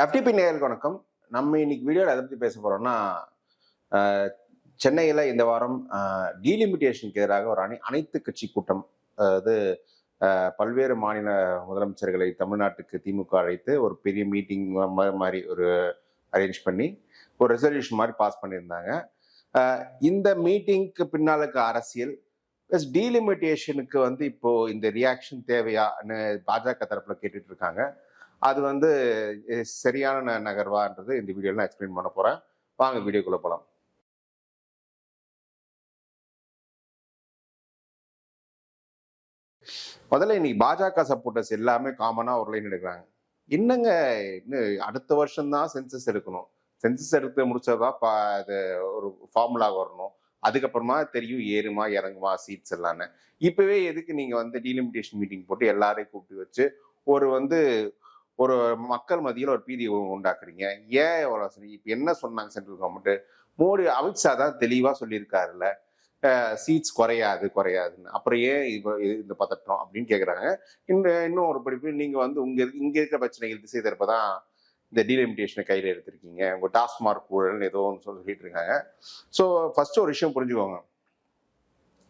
FTP நேயர்களுக்கு வணக்கம். நம்ம இன்னைக்கு வீடியோவில் எதை பற்றி பேச போகிறோம்னா சென்னையில் இந்த வாரம் டீலிமிட்டேஷனுக்கு எதிராக ஒரு அணி அனைத்து கட்சி கூட்டம் அதாவது பல்வேறு மாநில முதலமைச்சர்களை தமிழ்நாட்டுக்கு திமுக அழைத்து ஒரு பெரிய மீட்டிங் மாதிரி ஒரு அரேஞ்ச் பண்ணி ஒரு ரெசல்யூஷன் மாதிரி பாஸ் பண்ணியிருந்தாங்க. இந்த மீட்டிங்க்கு பின்னாலுக்கு அரசியல் ப்ளஸ் டீலிமிட்டேஷனுக்கு வந்து இப்போ இந்த ரியாக்ஷன் தேவையான்னு பாஜக தரப்புல கேட்டுட்டு இருக்காங்க. அது வந்து சரியான ந- நகர்வான்றது இந்த வீடியோவில் நான் எக்ஸ்பிளைன் பண்ண போகிறேன் வாங்க வீடியோக்குள்ளே போகலாம் முதல்ல இன்னைக்கு பாஜக சப்போர்ட்டர்ஸ் எல்லாமே காமனாக ஒரு லைன் எடுக்கிறாங்க. என்னங்க இன்னும் அடுத்த வருஷம் தான் சென்சஸ் எடுக்கணும். சென்சஸ் எடுத்து முடிச்சதா பா இது ஒரு ஃபார்முலா வரணும். அதுக்கப்புறமா தெரியும் ஏறுமா இறங்குமா சீட்ஸ் எல்லாம்னு இப்போவே எதுக்கு நீங்கள் வந்து டீலிமிட்டேஷன் மீட்டிங் போட்டு எல்லாரையும் கூப்பிட்டு வச்சு ஒரு வந்து ஒரு மக்கள் மத்தியில் ஒரு பீதி உண்டாக்குறீங்க. ஏன் எவ்வளோ இப்போ என்ன சொன்னாங்க சென்ட்ரல் கவர்மெண்ட் மோடி அமித்ஷா தான் தெளிவாக சொல்லியிருக்காருல்ல. சீட்ஸ் குறையாது குறையாதுன்னு. அப்புறம் ஏன் இப்போ இந்த பதட்டம் அப்படின்னு கேட்குறாங்க இன்னும் இன்னும் ஒரு படிப்பு நீங்கள் வந்து உங்க இங்கே இருக்கிற பிரச்சனைகள் திசை திருப்ப தான் இந்த டீலிமிட்டேஷனை கையில் எடுத்திருக்கீங்க. உங்கள் டாஸ்மார்க் ஊழல்னு ஏதோ ஒன்று சொல்லிட்டு இருக்காங்க. ஸோ ஃபஸ்ட்டு ஒரு விஷயம் புரிஞ்சுக்கோங்க.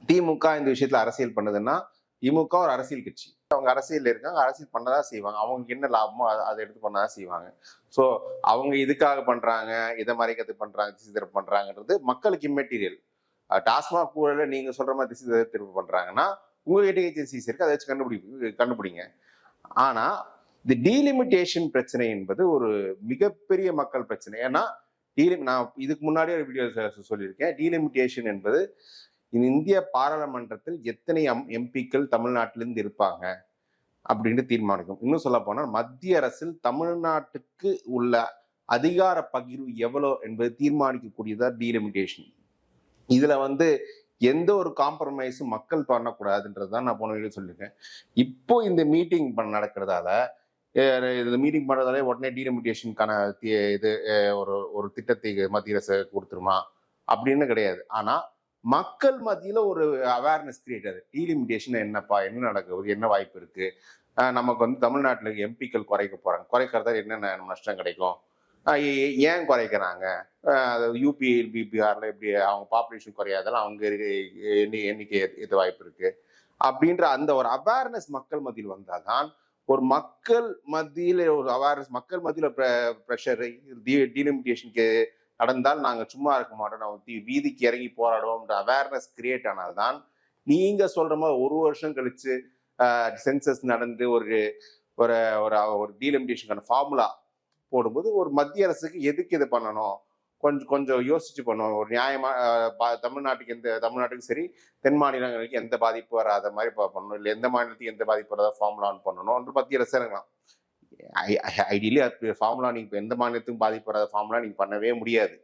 திமுக இந்த விஷயத்தில் அரசியல் பண்ணுதுன்னா திமுக ஒரு அரசியல் கட்சி. அவங்க அரசியல் இருக்காங்க அரசியல் பண்ணதான் செய்வாங்க. அவங்களுக்கு என்ன லாபமோ அதை அதை எடுத்து பண்ணதான் செய்வாங்க. ஸோ அவங்க இதுக்காக பண்றாங்க இதை மறைக்கிறது பண்றாங்க திசை திருப்பு பண்றாங்கன்றது மக்களுக்கு இம்மெட்டீரியல் டாஸ்மாக் ஊழல நீங்க சொல்ற மாதிரி திசை திருப்பு பண்றாங்கன்னா உங்ககிட்ட ஏஜென்சிஸ் இருக்கு அதை வச்சு கண்டுபிடி கண்டுபிடிங்க. ஆனா இந்த டீலிமிட்டேஷன் பிரச்சனை என்பது ஒரு மிகப்பெரிய மக்கள் பிரச்சனை. ஏன்னா டீலி நான் இதுக்கு முன்னாடி ஒரு வீடியோ சொல்லியிருக்கேன். டீலிமிட்டேஷன் என்பது இந்திய பாராளுமன்றத்தில் எத்தனை எம் எம்பிக்கள் தமிழ்நாட்டிலிருந்து இருப்பாங்க அப்படின்னு தீர்மானிக்கும். இன்னும் சொல்ல போனால் மத்திய அரசில் தமிழ்நாட்டுக்கு உள்ள அதிகார பகிர்வு எவ்வளோ என்பது தீர்மானிக்கக்கூடியதா டீலிமிட்டேஷன் இதுல வந்து எந்த ஒரு காம்ப்ரமைஸும் மக்கள் பண்ணக்கூடாதுன்றது தான் நான் போன வீடியோ சொல்லியிருக்கேன். இப்போ இந்த மீட்டிங் பண்ண நடக்கிறதால இந்த மீட்டிங் பண்ணுறதாலே உடனே டீலிமிட்டேஷனுக்கான இது ஒரு ஒரு திட்டத்தை மத்திய அரசு கொடுத்துருமா? அப்படின்னு கிடையாது. ஆனால் மக்கள் மத்தியில் ஒரு அவேர்னஸ் கிரியேட் ஆகுது. டீலிமிட்டேஷன் என்னப்பா என்ன நடக்குது என்ன வாய்ப்பு இருக்கு? நமக்கு வந்து தமிழ்நாட்டில் எம்பிக்கள் குறைக்க போகிறாங்க குறைக்கிறதா என்னென்ன நஷ்டம் கிடைக்கும்? ஏன் குறைக்கிறாங்க? யூபி பிபிஆரில் இப்படி அவங்க பாப்புலேஷன் குறையாதெல்லாம் அவங்க எண்ணி- எண்ணிக்கை இது வாய்ப்பு இருக்கு. அப்படின்ற அந்த ஒரு அவேர்னஸ் மக்கள் மத்தியில் வந்தாதான் ஒரு மக்கள் மத்தியில் ஒரு அவேர்னஸ் மக்கள் மத்தியில் ப்ரெஷர் டீலிமிட்டேஷனுக்கு நடந்தால் நாங்க சும்மா இருக்க மாட்டோம். நம்ம தி- வீதிக்கு இறங்கி போராடுவோம்ன்ற அவேர்னஸ் கிரியேட் ஆனால்தான் நீங்க சொல்ற மாதிரி ஒரு வருஷம் கழிச்சு சென்சஸ் நடந்து ஒரு ஒரு ஒரு ஒரு டீலிமிட்டேஷனுக்கான ஃபார்முலா போடும்போது ஒரு மத்திய அரசுக்கு எதுக்கு இது பண்ணணும்? கொஞ்சம் கொஞ்சம் யோசிச்சு பண்ணணும். ஒரு நியாயமா தமிழ்நாட்டுக்கு எந்த தமிழ்நாட்டுக்கு சரி தென் மாநிலங்களுக்கு எந்த பாதிப்பு வராத மாதிரி பண்ணணும். இல்லை எந்த மாநிலத்துக்கு எந்த பாதிப்பு வராத ஃபார்முலா பண்ணணும். மத்திய அரசு இறங்கலாம். ஐடியலி ஃபார்முலா நீங்கள் இப்போ எந்த மாநிலத்துக்கும் பாதிப்பு வராத ஃபார்முலா நீங்கள் பண்ணவே முடியாது.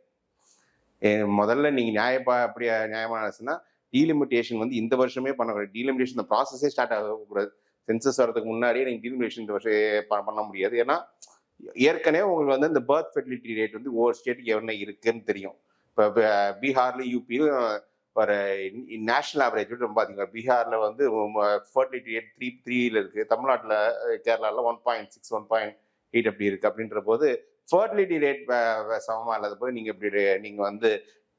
முதல்ல நீங்கள் நியாயப்பா அப்படி நியாயமான அரசுனா டீலிமிட்டேஷன் வந்து இந்த வருஷமே பண்ணக்கூடாது டீலிமிட்டேஷன் இந்த ப்ராசஸே ஸ்டார்ட் ஆகக்கூடாது சென்சஸ் வரதுக்கு முன்னாடியே நீங்கள் டீலிமிட்டேஷன் இந்த வருஷம் பண்ண முடியாது. ஏன்னா ஏற்கனவே உங்களுக்கு வந்து இந்த பர்த் ஃபெர்டிலிட்டி ரேட் வந்து ஒவ்வொரு ஸ்டேட்டுக்கு எவ்வளோ இருக்குன்னு தெரியும். இப்போ பீகார்ல யூபியிலும் பர் நேஷனல் ஆவரேஜ் விட ரொம்ப அதிகம். பீகாரில் வந்து ஃபர்டிலிட்டி ரேட் த்ரீ த்ரீல இருக்கு. தமிழ்நாட்டில் கேரளாவில் one point six one point eight அப்படி இருக்கு. அப்படின்ற போது ஃபர்டிலிட்டி ரேட் சமமாக இல்லாத போது நீங்கள் இப்படி நீங்கள் வந்து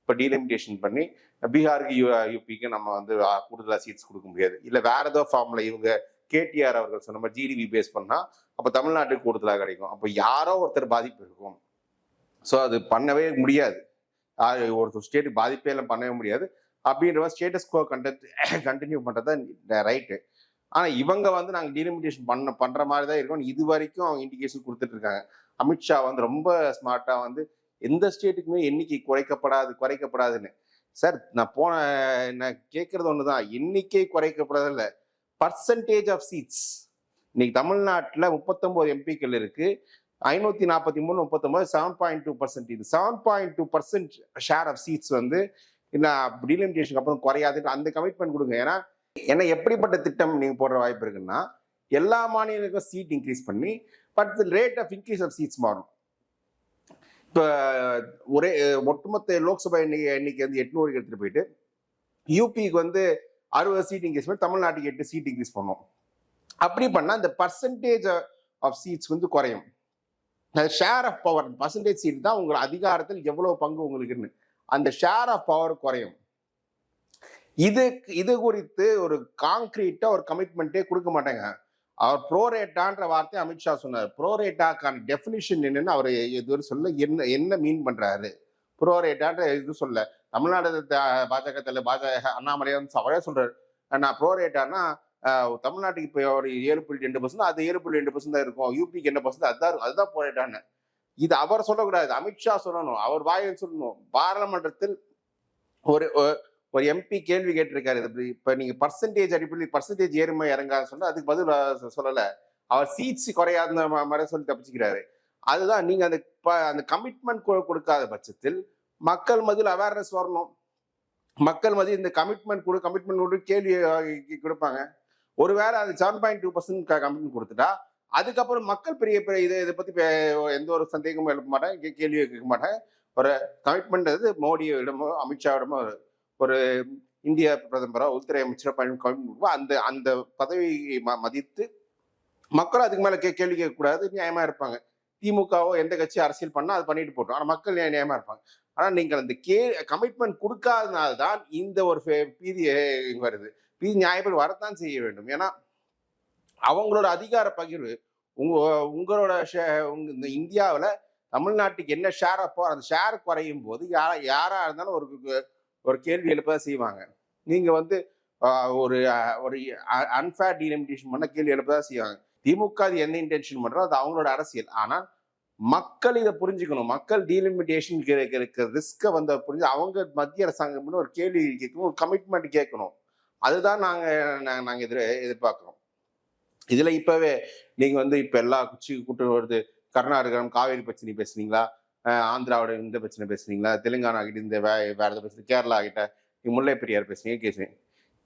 இப்போ டீலிமிட்டேஷன் பண்ணி பீகாருக்கு யூ யூபிக்கு நம்ம வந்து கூடுதலாக சீட்ஸ் கொடுக்க முடியாது. இல்லை வேற ஏதோ ஃபார்மில் இவங்க கேடிஆர் அவர்கள் சொன்ன மாதிரி ஜிடிபி பேஸ் பண்ணால் அப்போ தமிழ்நாட்டுக்கு கூடுதலாக கிடைக்கும். அப்போ யாரோ ஒருத்தர் பாதிப்பு இருக்கும். ஸோ அது பண்ணவே முடியாது. ஒரு ஸ்டேட் பாதிப்பே எல்லாம் பண்ணவே முடியாது. அப்படின்ற மாதிரி ஸ்டேட்டஸ் கோ கண்ட கண்டினியூ பண்றது ரைட்டு ஆனால் இவங்க வந்து நாங்கள் டீலிமிட்டேஷன் பண்ண பண்ணுற மாதிரி தான் இருக்கோம் இது வரைக்கும் அவங்க இண்டிகேஷன் கொடுத்துட்டு இருக்காங்க. அமித்ஷா வந்து ரொம்ப ஸ்மார்ட்டாக வந்து எந்த ஸ்டேட்டுக்குமே எண்ணிக்கை குறைக்கப்படாது குறைக்கப்படாதுன்னு. சார் நான் போன நான் கேட்குறது ஒன்று தான் எண்ணிக்கை குறைக்கப்படாதில்ல பர்சன்டேஜ் ஆஃப் சீட்ஸ் இன்னைக்கு தமிழ்நாட்டில் முப்பத்தொம்போது எம்பிக்கள் இருக்குது ஐநூத்தி நாற்பத்தி மூணு முப்பத்தொம்போது செவன் பாயிண்ட் டூ பர்சன்ட் இது seven point two percent share of seats வந்து டீலிமிட்டேஷனுக்கு அப்புறம் குறையாதுன்னு அந்த கமிட்மெண்ட் கொடுங்க. ஏன்னா ஏன்னா எப்படிப்பட்ட திட்டம் நீங்கள் போடுற வாய்ப்பு இருக்குன்னா எல்லா மாநிலங்களுக்கும் சீட் இன்க்ரீஸ் பண்ணி but rate of increase of seats மாறும். இப்போ ஒரே ஒட்டுமொத்த லோக்சபா எண்ணிக்கை எண்ணிக்கை வந்து எட்நூறுக்கு எடுத்துட்டு போயிட்டு யூபிக்கு வந்து அறுபது சீட் இன்க்ரீஸ் பண்ணி தமிழ்நாட்டுக்கு எட்டு சீட் இன்க்ரீஸ் பண்ணோம். அப்படி பண்ணால் இந்த பர்சன்டேஜ் ஆஃப் சீட்ஸ் வந்து குறையும். Share of power percentage seat தான் உங்கள் அதிகாரத்தில் எவ்வளோ பங்கு உங்களுக்குன்னு. அந்த ஷேர் ஆஃப் பவர் குறையும். இது இது குறித்து ஒரு காங்கிரீட்டா ஒரு கமிட்மெண்ட்டே கொடுக்க மாட்டாங்க. அவர் ப்ரோரேட்டான்ற வார்த்தை அமித்ஷா சொன்னார். ப்ரோரேட்டாக்கான டெஃபினிஷன் என்னன்னு அவர் இதுவரை சொல்ல என்ன என்ன மீன் பண்றாரு? ப்ரோரேட்டான்ற இது சொல்ல. தமிழ்நாடு த- பாஜக தலைவர் பாஜக அண்ணாமலையா வந்து அவரே சொல்றாரு. நான் ப்ரோரேட்டானா தமிழ்நாட்டுக்கு இப்போ ஒரு ஏழு புள்ளி ரெண்டு பர்சன்ட் அது ஏழு புள்ளி ரெண்டு பர்சன்ட் தான் இருக்கும். யூபிக்கு என்ன பர்சன்ட் அதுதான் இருக்கும். அதுதான் ப்ரோரேட்டான்னு இது அவர் சொல்லக்கூடாது. அமித்ஷா சொல்லணும். அவர் வாயில் சொல்லணும். பாராளுமன்றத்தில் ஒரு ஒரு எம்பி கேள்வி கேட்டிருக்காரு. இது இப்போ நீங்கள் பர்சன்டேஜ் அடிப்படையில் பர்சன்டேஜ் ஏறுமா இறங்கான்னு சொன்னால் அதுக்கு பதில் சொல்லலை. அவர் சீட்ஸ் குறையாத மாதிரி சொல்லி தப்பிச்சுக்கிறாரு. அதுதான் நீங்கள் அந்த ப- அந்த கமிட்மெண்ட் கொடுக்காத பட்சத்தில் மக்கள் மதியில் அவேர்னஸ் வரணும். மக்கள் மத்தியில் இந்த கமிட்மெண்ட் கொடு கமிட்மெண்ட் கொடு கேள்வி கொடுப்பாங்க. ஒருவேளை அது seven point two percent commitment கொடுத்துட்டா அதுக்கப்புறம் மக்கள் பெரிய பெரிய இதை இதை பத்தி எந்த ஒரு சந்தேகமும் எழுப்ப மாட்டேன் கேள்வியும் கேள்வி கேட்க மாட்டேன். ஒரு கமிட்மெண்ட் அது மோடியிடமோ அமித்ஷாவிடமோ ஒரு- இந்திய பிரதமரோ உள்துறை அமைச்சரோ பயன் அந்த அந்த பதவியை ம- மதித்து மக்களும் அதுக்கு மேலே கே கேள்வி கேட்கக்கூடாது நியாயமாக இருப்பாங்க. திமுகவோ எந்த கட்சி அரசியல் பண்ணால் அது பண்ணிட்டு போட்டோம் ஆனால் மக்கள் நியாயமாக இருப்பாங்க. ஆனால் நீங்கள் அந்த கே கமிட்மெண்ட் கொடுக்காதனால தான் இந்த ஒரு ஃபே- பீதி வருது. பீதி நியாயப்படி வரத்தான் செய்ய வேண்டும். ஏன்னா அவங்களோட அதிகார பகிர்வு உங்க உங்களோட ஷே- உங்க இந்த இந்தியாவில் தமிழ்நாட்டுக்கு என்ன ஷேர் அப்போ அந்த ஷேர் குறையும் போது யாரா யாராக இருந்தாலும் ஒரு ஒரு கேள்வி எழுப்ப செய்வாங்க. நீங்கள் வந்து ஒரு ஒரு அன்ஃபேர் டீலிமிட்டேஷன் பண்ண கேள்வி எழுப்பதான் செய்வாங்க. திமுக அது என்ன இன்டென்ஷன் பண்ணுறோம் அது அவங்களோட அரசியல். ஆனால் மக்கள் இதை புரிஞ்சுக்கணும். மக்கள் டீலிமிட்டேஷன் இருக்கிற ரிஸ்கை வந்து புரிஞ்சு அவங்க மத்திய அரசாங்கம்னு ஒரு கேள்வி கேட்கணும் ஒரு கமிட்மெண்ட் கேட்கணும். அதுதான் நாங்கள் நாங்கள் எதிர் எதிர்பார்க்குறோம். இதில் இப்போவே நீங்கள் வந்து இப்போ எல்லா குச்சி கூட்டம் வருது. கர்நாடகம் காவேரி பிரச்சனை பேசுனீங்களா? ஆந்திராவோட இந்த பிரச்சனை பேசுனீங்களா? தெலுங்கானா கிட்ட இந்த வே வேறு எதாவது பேசுறீங்க கேரளா கிட்ட முல்லை பெரியார் பேசுனீங்க கேசுறீங்க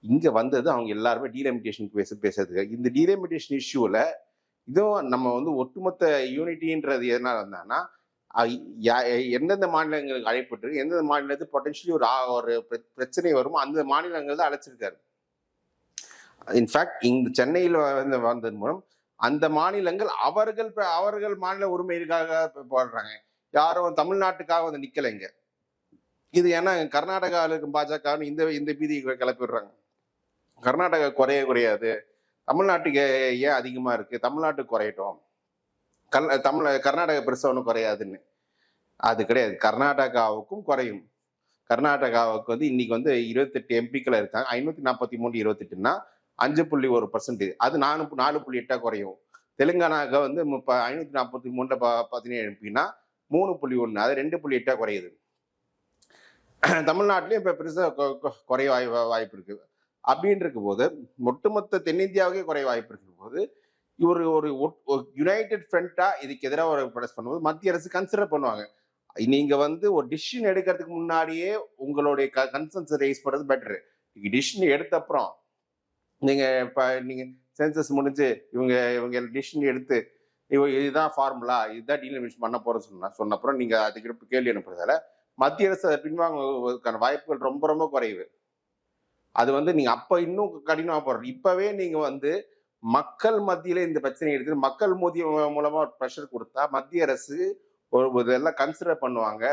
இங்கே வந்தது அவங்க எல்லாருமே டீலிமிட்டேஷனுக்கு பேச பேசுறதுக்கு இந்த டீலிமிட்டேஷன் இஷ்யூவில் இதுவும் நம்ம வந்து ஒட்டுமொத்த யூனிட்டின்றது எதனால இருந்தாங்கன்னா எந்தெந்த மாநிலங்களுக்கு அழைப்பட்டு எந்தெந்த மாநிலத்துக்கு பொட்டன்ஷியலி ஒரு ஒரு பிர- பிரச்சனை வருமோ அந்த மாநிலங்கள் தான் அழைச்சிருக்காரு. இன்ஃபேக்ட் இந்த சென்னையில் வந்து வந்ததன் மூலம் அந்த மாநிலங்கள் அவர்கள் இப்போ அவர்கள் மாநில உரிமைக்காக போடுறாங்க யாரும் தமிழ்நாட்டுக்காக வந்து நிற்கலைங்க இது ஏன்னா கர்நாடகாவில் இருக்கும் பாஜகன்னு இந்த இந்த பீதியை கிளப்பிடுறாங்க. கர்நாடகா குறைய குறையாது. தமிழ்நாட்டுக்கு ஏன் அதிகமாக இருக்குது தமிழ்நாட்டுக்கு குறையட்டும். கல் தமிழ் கர்நாடகா பெருசா ஒன்றும் குறையாதுன்னு. அது கிடையாது. கர்நாடகாவுக்கும் குறையும். கர்நாடகாவுக்கு வந்து இன்னைக்கு வந்து இருபத்தெட்டு எம்பிக்கள் இருக்காங்க. ஐநூற்றி நாற்பத்தி மூணு இருபத்தெட்டுன்னா அஞ்சு புள்ளி ஒரு பர்சன்டேஜ் அது நாலு பு- நாலு புள்ளி எட்டாக குறையும். தெலுங்கானாக்க வந்து இப்போ ஐநூற்றி நாற்பத்தி மூணில் பா பதினேழு எம்பினா மூணு புள்ளி ஒன்று அது ரெண்டு புள்ளி எட்டாக குறையுது. தமிழ்நாட்டிலையும் இப்போ பெருசாக குறைய வாய் வாய்ப்பு இருக்குது அப்படின்னு இருக்கும்போது ஒட்டுமொத்த தென்னிந்தியாவுக்கே குறைய வாய்ப்பு இருக்கும் போது ஒரு ஒரு யுனைடெட் ஃப்ரண்ட்டாக இதுக்கு எதிராக ஒரு ப்ரொடெஸ்ட் பண்ணும்போது மத்திய அரசு கன்சிடர் பண்ணுவாங்க. நீங்கள் வந்து ஒரு டிசிஷன் எடுக்கிறதுக்கு முன்னாடியே உங்களுடைய க கன்சர்ன்ஸ் ரைஸ் பண்ணுறது பெட்டர் டிசிஷன் எடுத்த அப்புறம் நீங்கள் இப்போ நீங்கள் சென்சஸ் முடிஞ்சு இவங்க இவங்க டிசிஷன் எடுத்து இவ இதுதான் ஃபார்முலா இதுதான் டீலிமிஷன் பண்ண போகிறோம் சொன்னா சொன்ன அப்புறம் நீங்கள் அதுக்கு கேள்வி அனுப்புறதால மத்திய அரசு அதை பின்வாங்குவதற்கான வாய்ப்புகள் ரொம்ப ரொம்ப குறைவு. அது வந்து நீங்கள் அப்போ இன்னும் கடினமாக போடுற இப்போவே நீங்கள் வந்து மக்கள் மத்தியில் இந்த பிரச்சனையை எடுத்து மக்கள் மோதிய மூலமாக ப்ரெஷர் கொடுத்தா மத்திய அரசு ஒரு இதெல்லாம் கன்சிடர் பண்ணுவாங்க.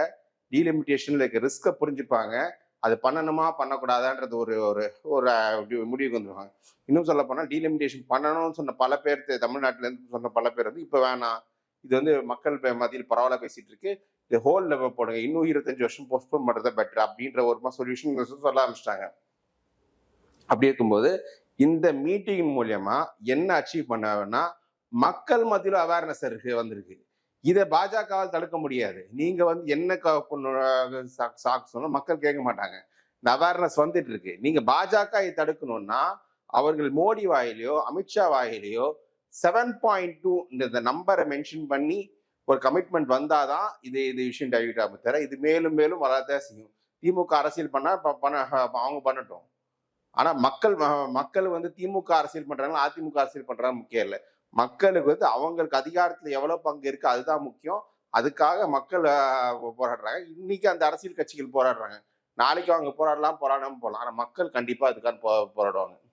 டீலிமிட்டேஷன்ல இருக்க ரிஸ்கை புரிஞ்சுப்பாங்க. அது பண்ணணுமா பண்ணக்கூடாதான்றது ஒரு ஒரு ஒரு முடிவுக்கு வந்துருவாங்க. இன்னும் சொல்ல போனால் டீலிமிட்டேஷன் பண்ணணும்னு சொன்ன பல பேர் தமிழ்நாட்டிலேருந்து சொன்ன பல பேர் வந்து இப்போ வேணாம் இது வந்து மக்கள் பே- மத்தியில் பரவாயில்ல பேசிட்டு இருக்கு இது ஹோல் லெவல் போடுங்க. இன்னும் இருபத்தஞ்சு வருஷம் போஸ்ட்போன் பண்ணுறது பெட்டர் அப்படின்ற ஒரு சொல்யூஷன் சொல்ல ஆரம்பிச்சிட்டாங்க. அப்படி இருக்கும்போது இந்த மீட்டிங் மூலியமா என்ன அச்சீவ் பண்ணனா மக்கள் மத்தியில் அவேர்னஸ் இருக்கு வந்திருக்கு. இதை பாஜகவால் தடுக்க முடியாது. நீங்க வந்து என்ன க- சா- சாக்கு மக்கள் கேட்க மாட்டாங்க. இந்த அவேர்னஸ் வந்துட்டு இருக்கு. நீங்க பாஜக இதை தடுக்கணும்னா அவர்கள் மோடி வாயிலையோ அமித்ஷா வாயிலையோ செவன் பாயிண்ட் டூ இந்த நம்பரை மென்ஷன் பண்ணி ஒரு கமிட்மெண்ட் வந்தாதான் இது இது விஷயம் டைவர்ட் ஆகும் தவிர இது மேலும் மேலும் வராதான் செய்யும். திமுக அரசியல் பண்ணா பண்ண அவங்க பண்ணட்டும். ஆனா மக்கள் மக்கள் வந்து திமுக அரசியல் பண்ணுறாங்களா அதிமுக அரசியல் பண்றாங்க முக்கியம் இல்லை மக்களுக்கு வந்து அவங்களுக்கு அதிகாரத்துல எவ்வளவு பங்கு இருக்கு அதுதான் முக்கியம். அதுக்காக மக்கள் போராடுறாங்க. இன்னைக்கு அந்த அரசியல் கட்சிகள் போராடுறாங்க. நாளைக்கு அவங்க போராடலாம் போராடாமல் போகலாம். ஆனா மக்கள் கண்டிப்பா அதுக்காக போ- போராடுவாங்க.